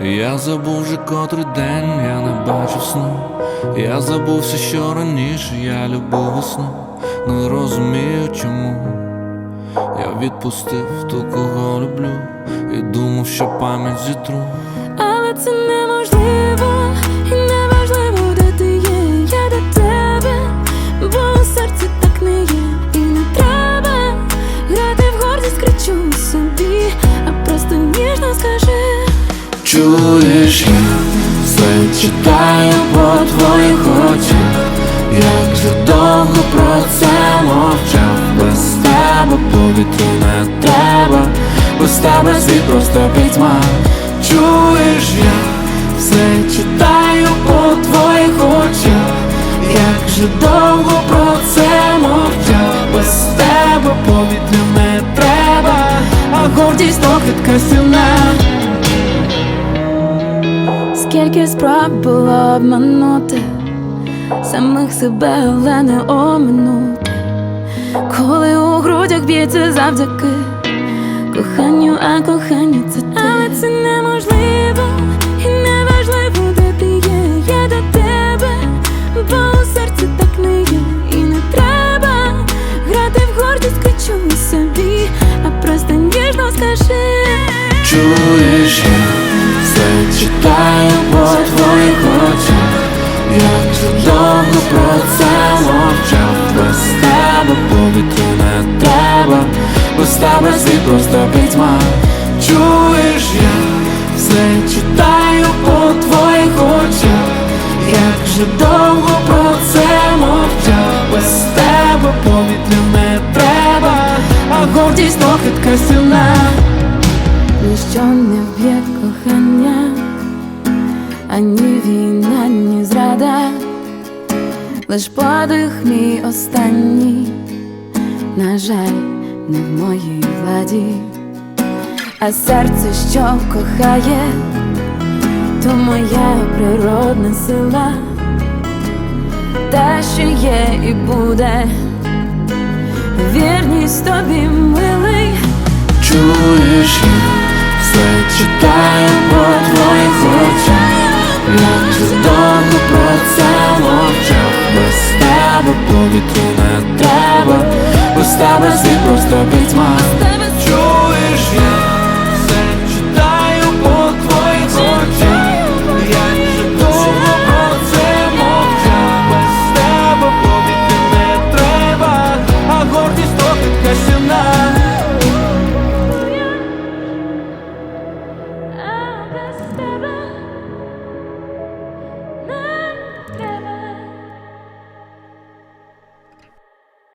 Я забув вже котрий день, я не бачив сну. Я забувся, що раніше я любив весну, не розумію чому. Я відпустив ту, кого люблю, і думав, що пам'ять зітру. Чуєш, я все читаю по твоїх очах, як же довго про це мовчав, без тебе повітря не треба, без тебе світ просто пітьма. Чуєш, я все читаю по твоїх очах, як же довго про це мовчав, без тебе повітря не треба, а гордість то хитка Скільки спроб було обманути самих себе, але не оминути, коли у грудях б'ється завдяки коханню, а кохання це ти. Але це неможливо, довго про це мовчав, без тебе повітря не треба, без тебе світ просто пітьма. Чуєш, я все читаю по твоїх очах, як же довго про це мовчав, без тебе повітря не треба, а гордість то хитка сильна. Ніщо не вб'є кохання, ані війна, лиш подих мій останній, на жаль, не в моїй владі, а серце, що кохає, то моя природна сила, те, що є і буде, вірність тобі милий. Чуєш, я все читаю по Stała się prosto być